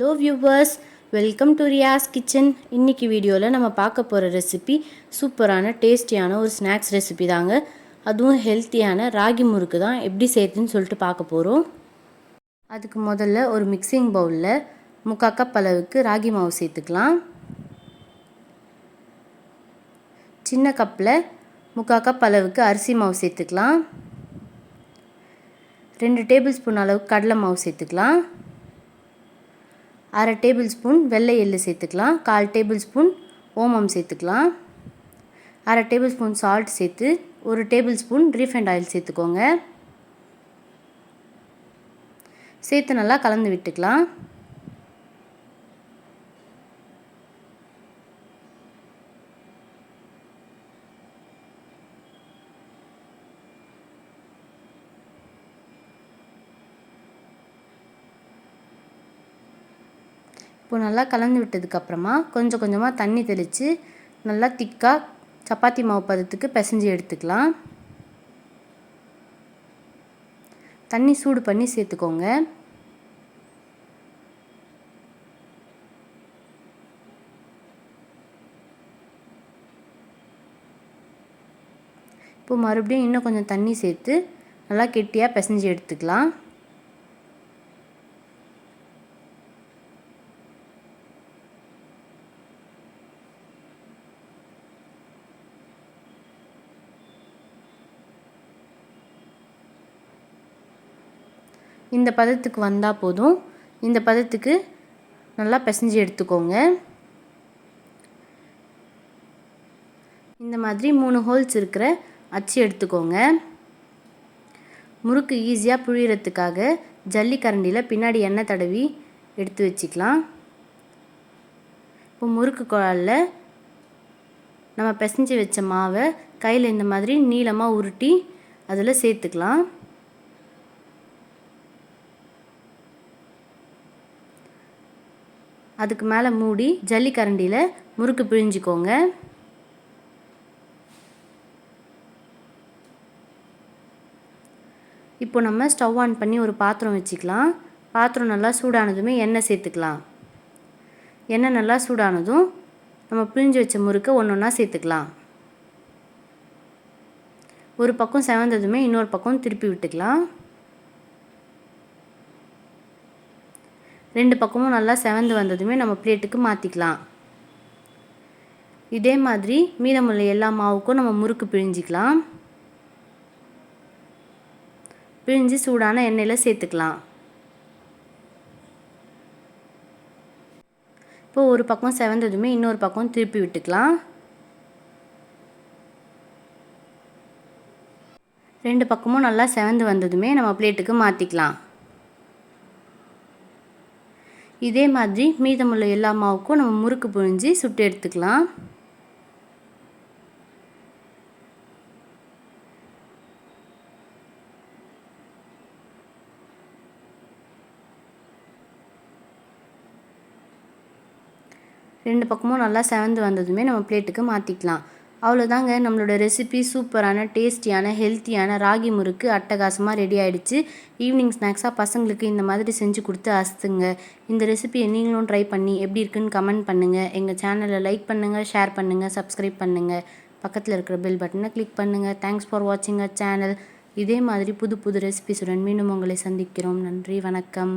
Hello viewers welcome to Riyas kitchen இன்னைக்கு வீடியோவில் நம்ம பார்க்க போகிற ரெசிபி சூப்பரான டேஸ்டியான ஒரு ஸ்நாக்ஸ் ரெசிபி தாங்க. அதுவும் ஹெல்த்தியான ராகி முறுக்கு தான் எப்படி செய்யுதுன்னு சொல்லிட்டு பார்க்க போகிறோம் அதுக்கு முதல்ல ஒரு மிக்சிங் பவுலில் முக்கா கப் அளவுக்கு ராகி மாவு சேர்த்துக்கலாம். சின்ன கப்பில் முக்கா கப் அளவுக்கு அரிசி மாவு சேர்த்துக்கலாம். ரெண்டு டேபிள் ஸ்பூன் அளவுக்கு கடலை மாவு சேர்த்துக்கலாம். அரை டேபிள் ஸ்பூன் வெள்ளை எள்ளு சேர்த்துக்கலாம். கால் டேபிள் ஸ்பூன் ஓமம் சேர்த்துக்கலாம். அரை டேபிள் ஸ்பூன் சால்ட் சேர்த்து ஒரு டேபிள் ஸ்பூன் ரீஃபைண்ட் ஆயில் சேர்த்துக்கோங்க. சேர்த்து நல்லா கலந்து விட்டுக்கலாம். இப்போது நல்லா கலந்து விட்டதுக்கப்புறமா கொஞ்சம் கொஞ்சமாக தண்ணி தெளித்து நல்லா திக்காக சப்பாத்தி மாவு பதத்துக்கு பிசைஞ்சு எடுத்துக்கலாம். தண்ணி சூடு பண்ணி சேர்த்துக்கோங்க. இப்போ மறுபடியும் இன்னும் கொஞ்சம் தண்ணி சேர்த்து நல்லா கெட்டியாக பிசைஞ்சு எடுத்துக்கலாம். இந்த பதத்துக்கு வந்தால் போதும். இந்த பதத்துக்கு நல்லா பிசைஞ்சு எடுத்துக்கோங்க. இந்த மாதிரி மூணு ஹோல்ஸ் இருக்கிற அச்சு எடுத்துக்கோங்க. முறுக்கு ஈஸியாக புழியறதுக்காக ஜல்லி கரண்டியில் பின்னாடி எண்ணெய் தடவி எடுத்து வச்சுக்கலாம். இப்போ முறுக்கு குழாலில் நம்ம பிசைஞ்சு வச்ச மாவை கையில் இந்த மாதிரி நீளமாக உருட்டி அதில் சேர்த்துக்கலாம். அதுக்கு மேலே மூடி ஜல்லிக்கரண்டியில் முறுக்கு பிழிஞ்சிக்கோங்க. இப்போ நம்ம ஸ்டவ் ஆன் பண்ணி ஒரு பாத்திரம் வச்சுக்கலாம். பாத்திரம் நல்லா சூடானதுமே எண்ணெய் சேர்த்துக்கலாம். எண்ணெய் நல்லா சூடானதும் நம்ம பிழிஞ்சு வச்ச முறுக்கை ஒன்று ஒன்றா சேர்த்துக்கலாம். ஒரு பக்கம் செவந்ததுமே இன்னொரு பக்கம் திருப்பி விட்டுக்கலாம். ரெண்டு பக்கமும் நல்லா செவந்து வந்ததுமே நம்ம பிளேட்டுக்கு மாற்றிக்கலாம் இதே மாதிரி மீதமுள்ள எல்லா மாவுக்கும் நம்ம முறுக்கு பிழிஞ்சிக்கலாம். பிழிஞ்சு சூடான எண்ணெயில் சேர்த்துக்கலாம். இப்போ ஒரு பக்கம் செவந்ததுமே இன்னொரு பக்கம் திருப்பி விட்டுக்கலாம். ரெண்டு பக்கமும் நல்லா செவந்து வந்ததுமே நம்ம பிளேட்டுக்கு மாற்றிக்கலாம் இதே மாதிரி மீதமுள்ள எல்லா மாவுக்கும் நம்ம முறுக்கு புழிஞ்சு சுட்டு எடுத்துக்கலாம். ரெண்டு பக்கமும் நல்லா செவந்து வந்ததுமே நம்ம பிளேட்டுக்கு மாற்றிக்கலாம் அவ்வளோதாங்க. நம்மளோட ரெசிபி சூப்பரான டேஸ்டியான ஹெல்த்தியான ராகி முறுக்கு அட்டகாசமாக ரெடி ஆகிடுச்சு ஈவினிங் ஸ்நாக்ஸாக பசங்களுக்கு இந்த மாதிரி செஞ்சு கொடுத்து அசுத்துங்க. இந்த ரெசிபியை நீங்களும் ட்ரை பண்ணி எப்படி இருக்குன்னு கமெண்ட் பண்ணுங்கள் எங்கள் சேனலை லைக் பண்ணுங்கள் ஷேர் பண்ணுங்கள் சப்ஸ்கிரைப் பண்ணுங்கள் பக்கத்தில் இருக்கிற பெல் பட்டனை கிளிக் பண்ணுங்கள் தேங்க்ஸ் ஃபார் வாட்சிங் அ சேனல் இதே மாதிரி புது புது ரெசிபிஸுடன் மீண்டும் உங்களை சந்திக்கிறோம். நன்றி வணக்கம்.